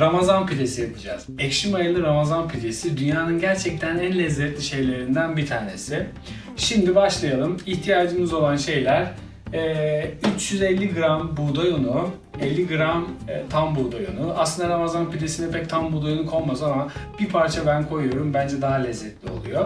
Ramazan pidesi yapacağız. Ekşi mayalı Ramazan pidesi dünyanın gerçekten en lezzetli şeylerinden bir tanesi. Şimdi başlayalım. İhtiyacımız olan şeyler eee, 350 gram buğday unu, 50 gram e, tam buğday unu. Aslında Ramazan pidesine pek tam buğday unu konmaz ama bir parça ben koyuyorum. Bence daha lezzetli oluyor.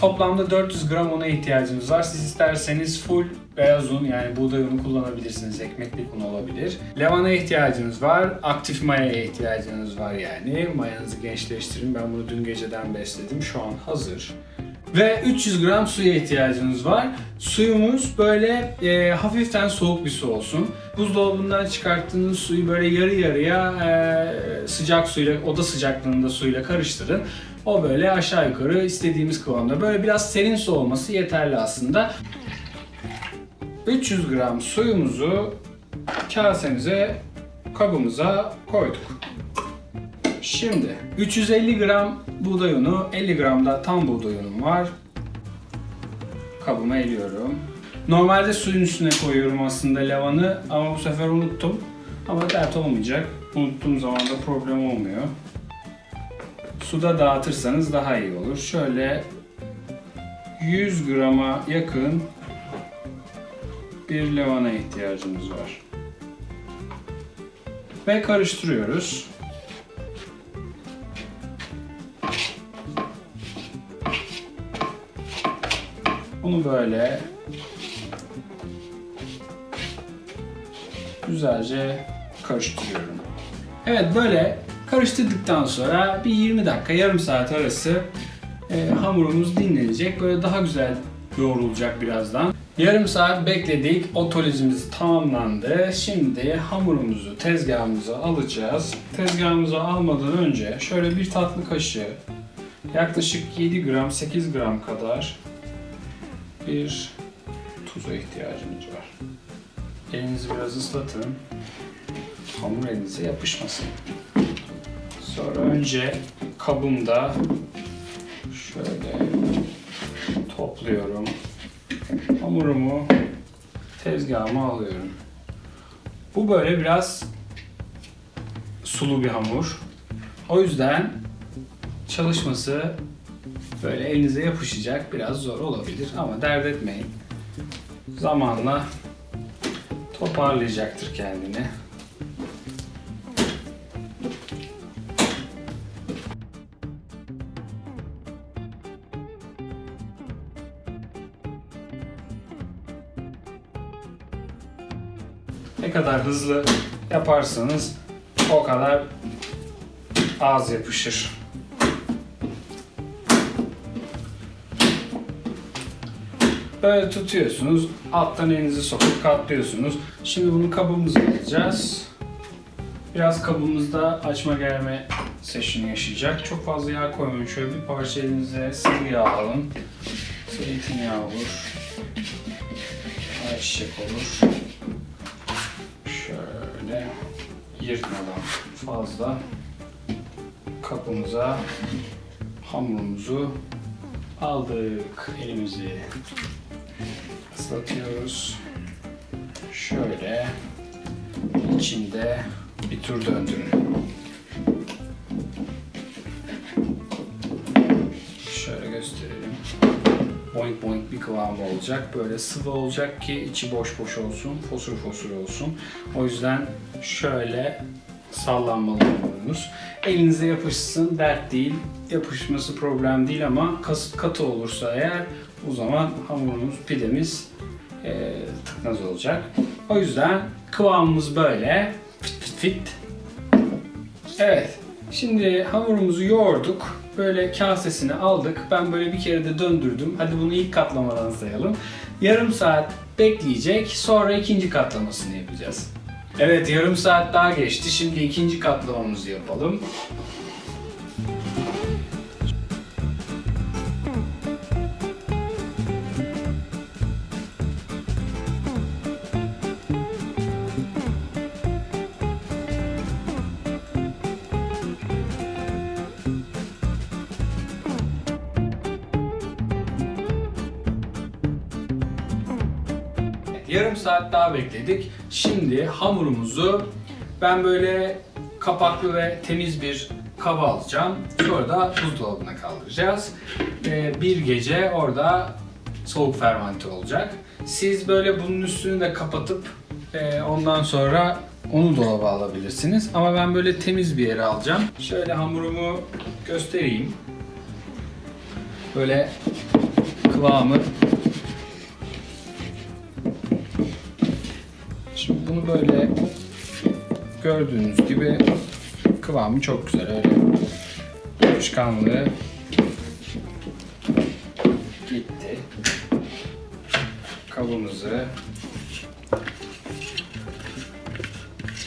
Toplamda 400 gram una ihtiyacımız var. Siz isterseniz full beyaz un yani buğday unu kullanabilirsiniz. Ekmeklik un olabilir. Levana ihtiyacınız var. Aktif mayaya ihtiyacınız var yani. Mayanızı gençleştirin. Ben bunu dün geceden besledim. Şu an hazır. Ve 300 gram suya ihtiyacınız var. Suyumuz böyle e, hafiften soğuk bir su olsun. Buzdolabından çıkarttığınız suyu böyle yarı yarıya e, sıcak suyla, oda sıcaklığında suyla karıştırın. O böyle aşağı yukarı istediğimiz kıvamda. Böyle biraz serin su olması yeterli aslında. 300 gram suyumuzu kasemize, kabımıza koyduk. Şimdi 350 gram buğday unu, 50 gram da tam buğday unum var. Kabıma eliyorum. Normalde suyun üstüne koyuyorum aslında lavanı ama bu sefer unuttum. Ama dert olmayacak. Unuttuğum zaman da problem olmuyor. Suda dağıtırsanız daha iyi olur. Şöyle 100 grama yakın bir lavana ihtiyacımız var. Ve karıştırıyoruz. Bunu böyle güzelce karıştırıyorum. Evet böyle karıştırdıktan sonra bir 20 dakika yarım saat arası e, hamurumuz dinlenecek. Böyle daha güzel yoğrulacak birazdan. Yarım saat bekledik. Otolojimiz tamamlandı. Şimdi hamurumuzu tezgahımıza alacağız. Tezgahımıza almadan önce şöyle bir tatlı kaşığı yaklaşık 7 gram 8 gram kadar bir tuza ihtiyacımız var. Elinizi biraz ıslatın. Hamur elinize yapışmasın. Sonra önce kabımda şöyle topluyorum. Hamurumu tezgahıma alıyorum. Bu böyle biraz sulu bir hamur. O yüzden çalışması böyle elinize yapışacak biraz zor olabilir ama dert etmeyin. Zamanla toparlayacaktır kendini. Kadar hızlı yaparsanız o kadar az yapışır. Böyle tutuyorsunuz. Alttan elinizi sokup katlıyorsunuz. Şimdi bunu kabımıza alacağız. Biraz kabımızda açma germe session yaşayacak. Çok fazla yağ koymayın. Şöyle bir parça elinize sıvı yağ alın. Zeytinyağı olur. Ayçiçek olur. Şöyle yırtmadan fazla kapımıza hamurumuzu aldık elimizi ıslatıyoruz. Şöyle içinde bir tur döndürün. Bir kıvamı olacak. Böyle sıvı olacak ki içi boş boş olsun, fosur fosur olsun. O yüzden şöyle sallanmalı hamurumuz. Elinize yapışsın dert değil. Yapışması problem değil ama katı olursa eğer o zaman hamurumuz, pidemiz e, tıknaz olacak. O yüzden kıvamımız böyle. Fit fit fit. Evet. Şimdi hamurumuzu yoğurduk. Böyle kasesine aldık. Ben böyle bir kere de döndürdüm. Hadi bunu ilk katlamadan sayalım. Yarım saat bekleyecek. Sonra ikinci katlamasını yapacağız. Evet yarım saat daha geçti. Şimdi ikinci katlamamızı yapalım. Saat daha bekledik. Şimdi hamurumuzu ben böyle kapaklı ve temiz bir kaba alacağım. Sonra da buzdolabına kaldıracağız. Ee, bir gece orada soğuk fermente olacak. Siz böyle bunun üstünü de kapatıp e, ondan sonra onu dolaba alabilirsiniz. Ama ben böyle temiz bir yere alacağım. Şöyle hamurumu göstereyim. Böyle kıvamı Şimdi bunu böyle gördüğünüz gibi kıvamı çok güzel öyle yapışkanlığı gitti. Kabımızı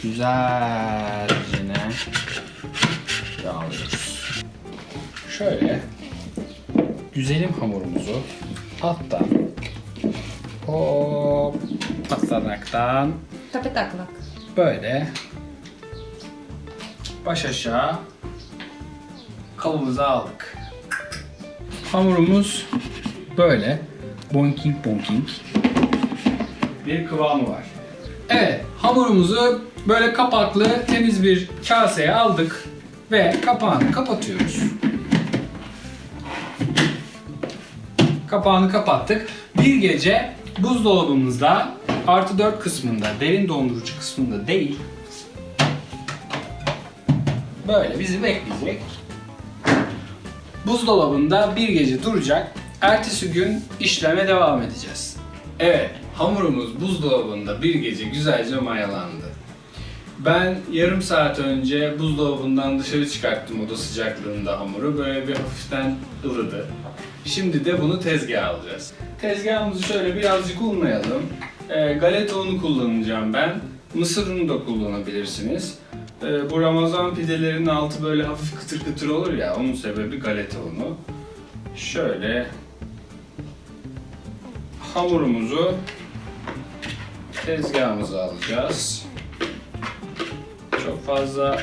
güzelce yağlıyoruz. Şöyle güzelim hamurumuzu alttan hop basaraktan Tepe taklak. böyle baş aşağı kabımıza aldık. Hamurumuz böyle bonking bonking bir kıvamı var. Evet, hamurumuzu böyle kapaklı temiz bir kaseye aldık ve kapağını kapatıyoruz. Kapağını kapattık. Bir gece buzdolabımızda artı 4 kısmında, derin dondurucu kısmında değil, böyle bizi bekleyecek. Buzdolabında bir gece duracak. Ertesi gün işleme devam edeceğiz. Evet, hamurumuz buzdolabında bir gece güzelce mayalandı. Ben yarım saat önce buzdolabından dışarı çıkarttım oda sıcaklığında hamuru. Böyle bir hafiften ılıdı. Şimdi de bunu tezgaha alacağız. Tezgahımızı şöyle birazcık unlayalım. Ee, galeta unu kullanacağım ben. Mısır unu da kullanabilirsiniz. Ee, bu Ramazan pidelerinin altı böyle hafif kıtır kıtır olur ya, onun sebebi galeta unu. Şöyle hamurumuzu tezgahımıza alacağız. Çok fazla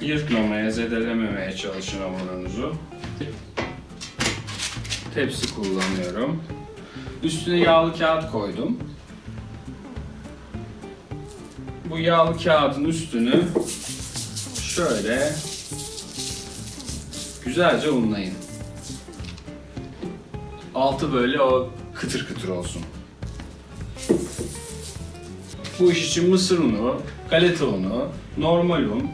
yırtmamaya, zedelememeye çalışın hamurunuzu. Tepsi kullanıyorum. Üstüne yağlı kağıt koydum. Bu yağlı kağıdın üstünü şöyle güzelce unlayın. Altı böyle o kıtır kıtır olsun. Bu iş için mısır unu, galeta unu, normal un,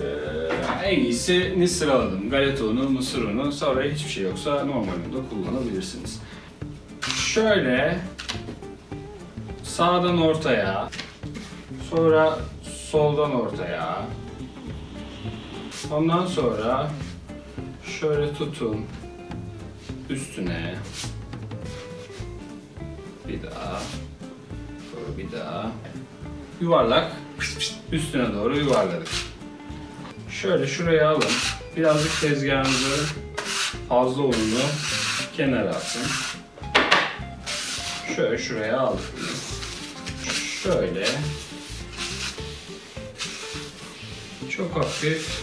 ee, en iyisini sıraladım. Galeta unu, mısır unu, sonra hiçbir şey yoksa normal unu da kullanabilirsiniz. Şöyle sağdan ortaya, sonra soldan ortaya, ondan sonra şöyle tutun üstüne bir daha sonra bir daha yuvarlak üstüne doğru yuvarladık. Şöyle şuraya alın. Birazcık tezgahınızı fazla ununu kenara atın. Şöyle şuraya aldık. Şöyle çok hafif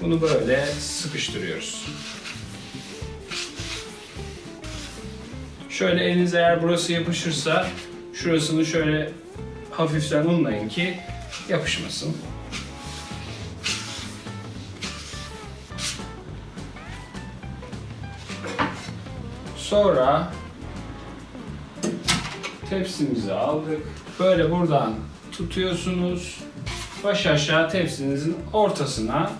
bunu böyle sıkıştırıyoruz. Şöyle eliniz eğer burası yapışırsa şurasını şöyle hafiften unlayın ki yapışmasın. Sonra tepsimizi aldık. Böyle buradan tutuyorsunuz. Baş aşağı tepsinizin ortasına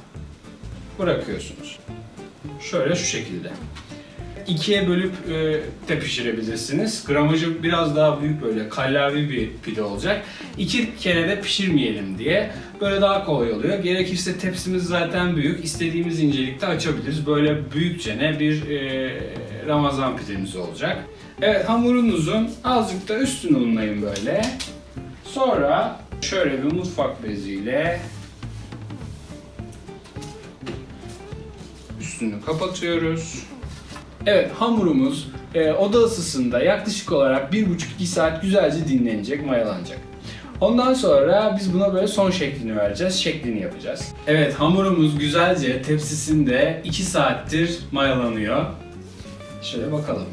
bırakıyorsunuz. Şöyle şu şekilde. İkiye bölüp e, de pişirebilirsiniz. Gramajı biraz daha büyük böyle kallavi bir pide olacak. İki kere de pişirmeyelim diye böyle daha kolay oluyor. Gerekirse tepsimiz zaten büyük. İstediğimiz incelikte açabiliriz. Böyle büyükçene bir e, Ramazan pidemiz olacak. Evet hamurunuzun azıcık da üstünü unlayın böyle. Sonra şöyle bir mutfak beziyle üstünü kapatıyoruz. Evet hamurumuz e, oda ısısında yaklaşık olarak 1,5-2 saat güzelce dinlenecek, mayalanacak. Ondan sonra biz buna böyle son şeklini vereceğiz, şeklini yapacağız. Evet hamurumuz güzelce tepsisinde 2 saattir mayalanıyor. Şöyle bakalım.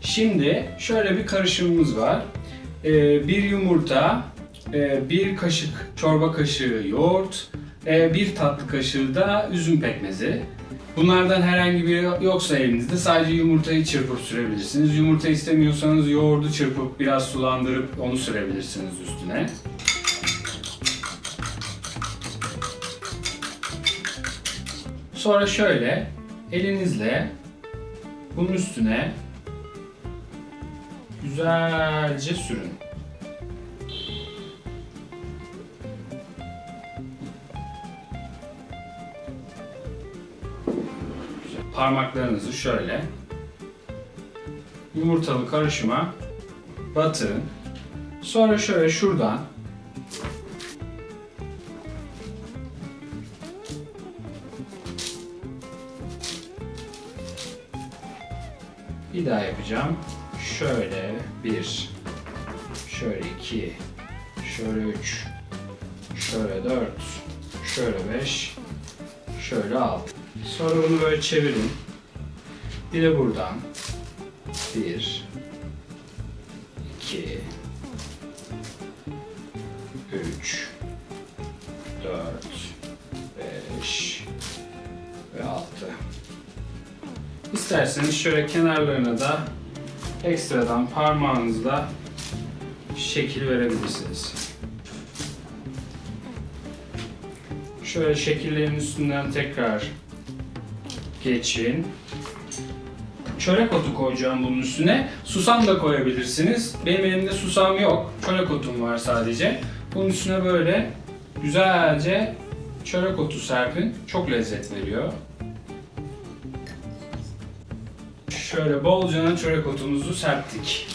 Şimdi şöyle bir karışımımız var. Ee, bir yumurta, e, bir kaşık çorba kaşığı yoğurt, e, bir tatlı kaşığı da üzüm pekmezi. Bunlardan herhangi biri yoksa elinizde sadece yumurtayı çırpıp sürebilirsiniz. Yumurta istemiyorsanız yoğurdu çırpıp biraz sulandırıp onu sürebilirsiniz üstüne. Sonra şöyle elinizle bunun üstüne güzelce sürün. Güzel. Parmaklarınızı şöyle yumurtalı karışıma batırın. Sonra şöyle şuradan Bir daha yapacağım. Şöyle bir, şöyle iki, şöyle üç, şöyle dört, şöyle beş, şöyle altı. Sonra bunu böyle çevirin. Bir de buradan. Bir, iki, üç, dört, beş ve altı. İsterseniz şöyle kenarlarına da ekstradan parmağınızla şekil verebilirsiniz. Şöyle şekillerin üstünden tekrar geçin. Çörek otu koyacağım bunun üstüne. Susam da koyabilirsiniz. Benim elimde susam yok. Çörek otum var sadece. Bunun üstüne böyle güzelce çörek otu serpin. Çok lezzet veriyor. Şöyle bolcana çörek otumuzu serptik.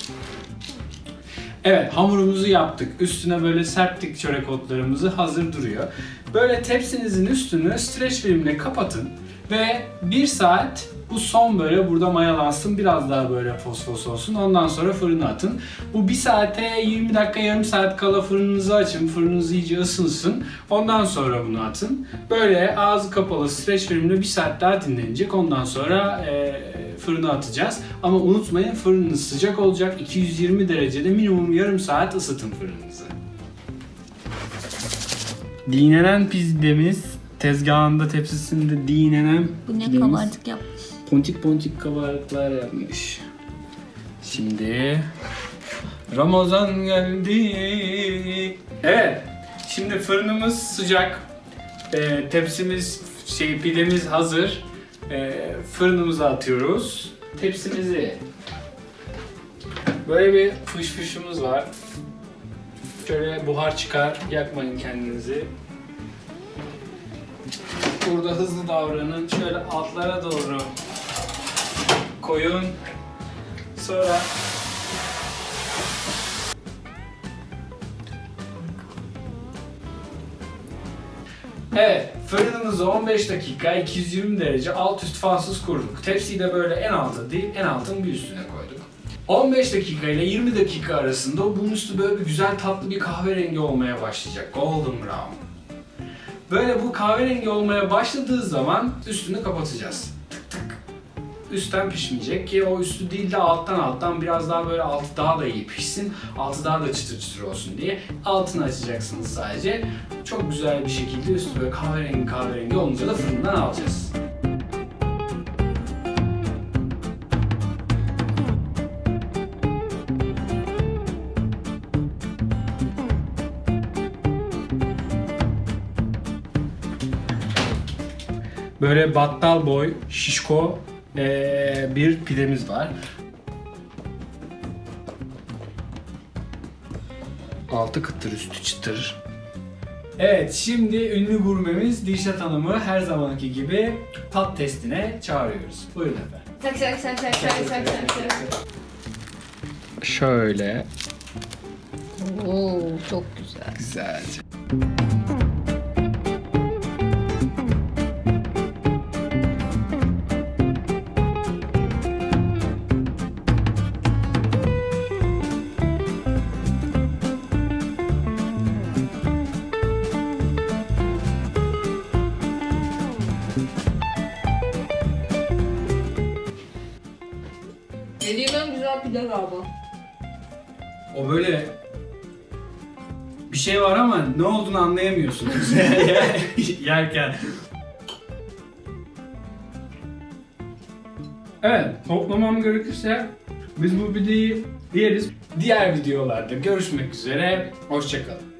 Evet hamurumuzu yaptık. Üstüne böyle serptik çörek otlarımızı hazır duruyor. Böyle tepsinizin üstünü streç filmle kapatın ve bir saat bu son böyle burada mayalansın biraz daha böyle fosfos olsun ondan sonra fırına atın. Bu bir saate 20 dakika yarım saat kala fırınınızı açın fırınınız iyice ısınsın ondan sonra bunu atın. Böyle ağzı kapalı streç filmle bir saat daha dinlenecek ondan sonra e, fırına atacağız. Ama unutmayın fırınınız sıcak olacak 220 derecede minimum yarım saat ısıtın fırınınızı. Dinlenen pizzemiz tezgahında tepsisinde dinlenen Bu ne pidemiz kabarcık yapmış. ponçik ponçik kabarıklar yapmış. Şimdi Ramazan geldi. Evet. Şimdi fırınımız sıcak. Ee, tepsimiz şey pidemiz hazır. Ee, fırınımıza atıyoruz. Tepsimizi böyle bir fış fışımız var. Şöyle buhar çıkar. Yakmayın kendinizi. Burada hızlı davranın. Şöyle altlara doğru koyun. Sonra Evet, fırınımızı 15 dakika 220 derece alt üst fansız kurduk. Tepsiyi de böyle en alta değil, en altın bir üstüne koyduk. 15 dakika ile 20 dakika arasında bunun üstü böyle bir güzel tatlı bir kahverengi olmaya başlayacak. Golden brown. Böyle bu kahverengi olmaya başladığı zaman üstünü kapatacağız. Üstten pişmeyecek ki o üstü değil de alttan alttan biraz daha böyle altı daha da iyi pişsin. Altı daha da çıtır çıtır olsun diye. Altını açacaksınız sadece. Çok güzel bir şekilde üstü böyle kahverengi kahverengi olunca da fırından alacağız. Böyle battal boy, şişko eee, bir pidemiz var. Altı kıtır üstü çıtır. Evet şimdi ünlü gurmemiz Dilşat Hanım'ı her zamanki gibi tat testine çağırıyoruz. Buyurun efendim. Şöyle Oo çok güzel. güzelce. Yediğim en güzel pide galiba. O böyle bir şey var ama ne olduğunu anlayamıyorsunuz yerken. Evet, toplamam gerekirse biz bu videoyu yeriz. Diğer videolarda görüşmek üzere, hoşçakalın.